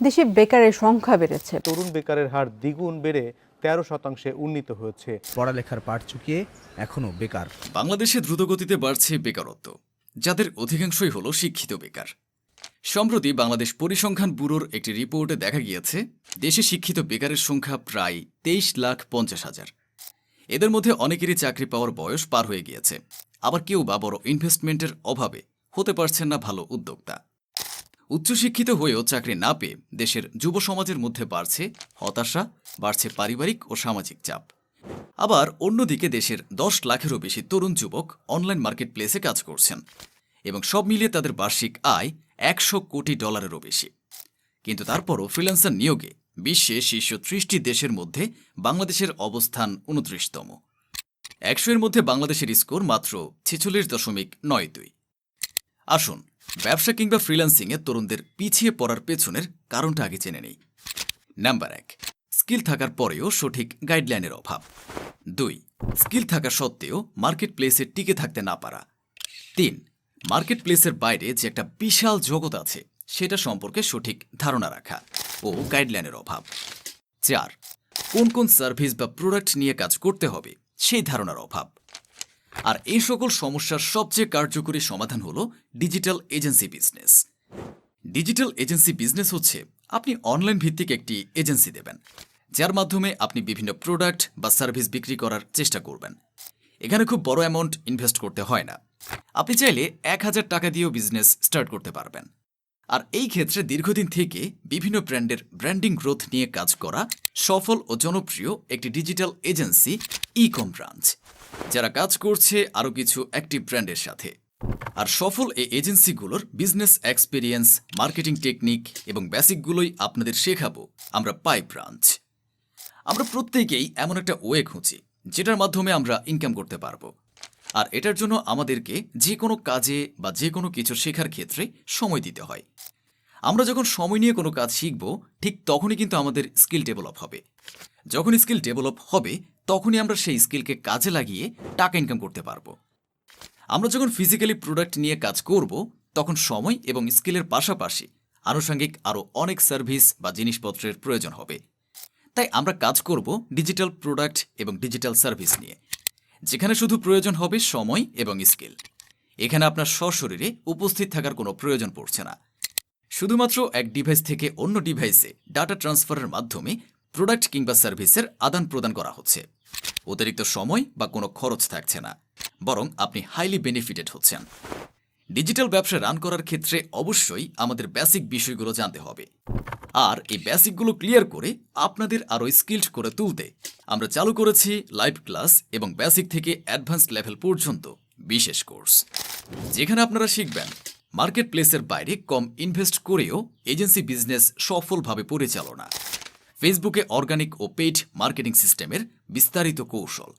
দেশে বেকারের সংখ্যা বেড়েছে। তরুণ বেকারের হার দ্বিগুণ বেড়ে তেরো শতাংশে উন্নীত হয়েছে। পড়ালেখার পাঠ চুকিয়ে এখনও বেকার। বাংলাদেশে দ্রুতগতিতে বাড়ছে বেকারত্ব যাদের অধিকাংশই হল শিক্ষিত বেকার। সম্প্রতি বাংলাদেশ পরিসংখ্যান ব্যুরোর একটি রিপোর্টে দেখা গিয়েছে দেশে শিক্ষিত বেকারের সংখ্যা প্রায় তেইশ লাখ পঞ্চাশ হাজার। এদের মধ্যে অনেকেরই চাকরি পাওয়ার বয়স পার হয়ে গিয়েছে। আবার কেউ বা বড় ইনভেস্টমেন্টের অভাবে হতে পারছেন না ভালো উদ্যোক্তা। উচ্চশিক্ষিত হয়েও চাকরি না পেয়ে দেশের যুব সমাজের মধ্যে বাড়ছে হতাশা, বাড়ছে পারিবারিক ও সামাজিক চাপ। আবার অন্যদিকে দেশের দশ লাখেরও বেশি তরুণ যুবক অনলাইন মার্কেট প্লেসে কাজ করছেন এবং সব মিলিয়ে তাদের বার্ষিক আয় একশো কোটি ডলারেরও বেশি। কিন্তু তারপরও ফ্রিল্যান্সার নিয়োগে বিশ্বে শীর্ষ ত্রিশটি দেশের মধ্যে বাংলাদেশের অবস্থান উনত্রিশতম। একশো এর মধ্যে বাংলাদেশের স্কোর মাত্র ছেচল্লিশ দশমিক নয় দুই। আসুন ব্যবসা কিংবা ফ্রিল্যান্সিংয়ে তরুণদের পিছিয়ে পড়ার পেছনের কারণটা আগে জেনে নেই। নাম্বার এক, স্কিল থাকার পরেও সঠিক গাইডলাইনের অভাব। দুই, স্কিল থাকা সত্ত্বেও মার্কেট প্লেসে টিকে থাকতে না পারা। তিন মার্কেট প্লেসের বাইরে যে একটা বিশাল জগৎ আছে, সেটা সম্পর্কে সঠিক ধারণা রাখা ও গাইডলাইনের অভাব। চার, কোন কোন সার্ভিস বা প্রোডাক্ট নিয়ে কাজ করতে হবে, সেই ধারণার অভাব। আর এই সকল সমস্যার সবচেয়ে কার্যকরী সমাধান হল digital agency business. Digital agency business হচ্ছে আপনি অনলাইন ভিত্তিক একটি এজেন্সি দেবেন, যার মাধ্যমে আপনি বিভিন্ন প্রোডাক্ট বা সার্ভিস বিক্রি করার চেষ্টা করবেন। এখানে খুব বড় অ্যামাউন্ট ইনভেস্ট করতে হয় না। আপনি চাইলে এক হাজার টাকা দিয়েও বিজনেস স্টার্ট করতে পারবেন। আর এই ক্ষেত্রে দীর্ঘদিন থেকে বিভিন্ন ব্র্যান্ডের ব্র্যান্ডিং গ্রোথ নিয়ে কাজ করা সফল ও জনপ্রিয় একটি digital agency e com branch, যারা কাজ করছে আরও কিছু অ্যাক্টিভ ব্র্যান্ডের সাথে। আর সফল এই এজেন্সিগুলোর বিজনেস এক্সপিরিয়েন্স, মার্কেটিং টেকনিক এবং বেসিকগুলোই আপনাদের শেখাবো। আমরা পাই ব্রাঞ্চ। আমরা প্রত্যেকেই এমন একটা ওয়ে খুঁজি, যেটার মাধ্যমে আমরা ইনকাম করতে পারব। আর এটার জন্য আমাদেরকে যে কোনো কাজে বা যে কোনো কিছু শেখার ক্ষেত্রে সময় দিতে হয়। আমরা যখন সময় নিয়ে কোনো কাজ শিখব, ঠিক তখনই কিন্তু আমাদের স্কিল ডেভেলপ হবে। যখন স্কিল ডেভেলপ হবে, তখনই আমরা সেই স্কিলকে কাজে লাগিয়ে টাকা ইনকাম করতে পারব। আমরা যখন ফিজিক্যালি প্রোডাক্ট নিয়ে কাজ করব, তখন সময় এবং স্কিলের পাশাপাশি আনুষঙ্গিক আরও অনেক সার্ভিস বা জিনিসপত্রের প্রয়োজন হবে। তাই আমরা কাজ করব ডিজিটাল প্রোডাক্ট এবং ডিজিটাল সার্ভিস নিয়ে। যেখানে শুধু প্রয়োজন হবে সময় এবং স্কিল। এখানে আপনার সশরীরে উপস্থিত থাকার কোনো প্রয়োজন পড়ছে না। শুধুমাত্র এক ডিভাইস থেকে অন্য ডিভাইসে ডাটা ট্রান্সফারের মাধ্যমে প্রোডাক্ট কিংবা সার্ভিসের আদান প্রদান করা হচ্ছে। অতিরিক্ত সময় বা কোনো খরচ থাকছে না, বরং আপনি হাইলি বেনিফিটেড হচ্ছেন। ডিজিটাল ব্যবসা রান করার ক্ষেত্রে অবশ্যই আমাদের বেসিক বিষয়গুলো জানতে হবে। আর এই বেসিকগুলো ক্লিয়ার করে আপনাদের আরও স্কিল্ড করে তুলতে। আমরা চালু করেছি লাইভ ক্লাস এবং বেসিক থেকে অ্যাডভান্স লেভেল পর্যন্ত বিশেষ কোর্স যেখানে আপনারা শিখবেন মার্কেট প্লেসের বাইরে কম ইনভেস্ট করেও এজেন্সি বিজনেস সফলভাবে পরিচালনা। ফেসবুকে অর্গানিক ও পেইড মার্কেটিং সিস্টেমের বিস্তারিত কৌশল।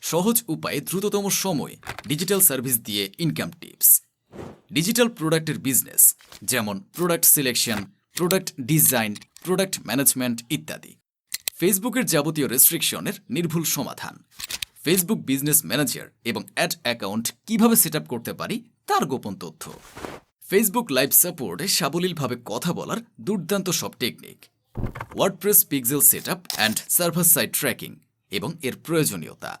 সহজ উপায়ে দ্রুততম সময়ে ডিজিটাল সার্ভিস দিয়ে ইনকাম টিপস ডিজিটাল প্রোডাক্টের বিজনেস যেমন product selection product design, product management ইত্যাদি। ফেসবুকের যাবতীয় রেস্ট্রিকশনের নির্ভুল সমাধান। ফেসবুক বিজনেস ম্যানেজার এবং অ্যাড অ্যাকাউন্ট কীভাবে সেট করতে পারি তার গোপন তথ্য। ফেসবুক লাইভ সাপোর্টে সাবলীলভাবে কথা বলার দুর্দান্ত সব technique. WordPress pixel set up and server side tracking এবং এর প্রয়োজনীয়তা।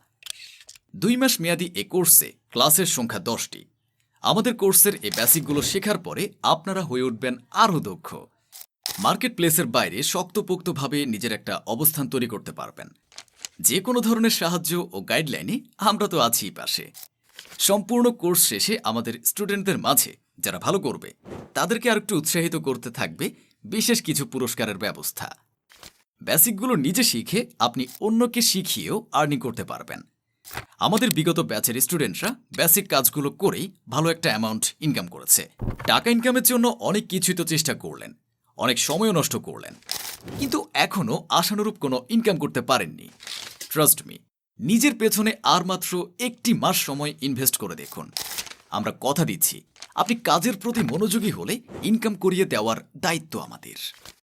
দুই মাস মেয়াদী এ কোর্সে ক্লাসের সংখ্যা দশটি। আমাদের কোর্সের এই বেসিকগুলো শেখার পরে আপনারা হয়ে উঠবেন আরও দক্ষ। মার্কেট প্লেসের বাইরে শক্তপোক্তভাবে নিজের একটা অবস্থান তৈরি করতে পারবেন। যে কোনো ধরনের সাহায্য ও গাইডলাইনে আমরা তো আছি পাশে। সম্পূর্ণ কোর্স শেষে আমাদের স্টুডেন্টদের মাঝে যারা ভালো করবে, তাদেরকে আর একটু উৎসাহিত করতে থাকবে বিশেষ কিছু পুরস্কারের ব্যবস্থা। বেসিকগুলো নিজে শিখে আপনি অন্যকে শিখিয়েও আর্নিং করতে পারবেন। আমাদের বিগত ব্যাচের স্টুডেন্টরা বেসিক কাজগুলো করেই ভালো একটা অ্যামাউন্ট ইনকাম করেছে। টাকা ইনকামের জন্য অনেক কিছুই তো চেষ্টা করলেন। অনেক সময়ও নষ্ট করলেন। কিন্তু এখনও আশানুরূপ কোনো ইনকাম করতে পারেননি। ট্রাস্ট মি নিজের পেছনে আর মাত্র একটি মাস সময় ইনভেস্ট করে দেখুন। আমরা কথা দিচ্ছি, আপনি কাজের প্রতি মনোযোগী হলে ইনকাম করিয়ে দেওয়ার দায়িত্ব আমাদের।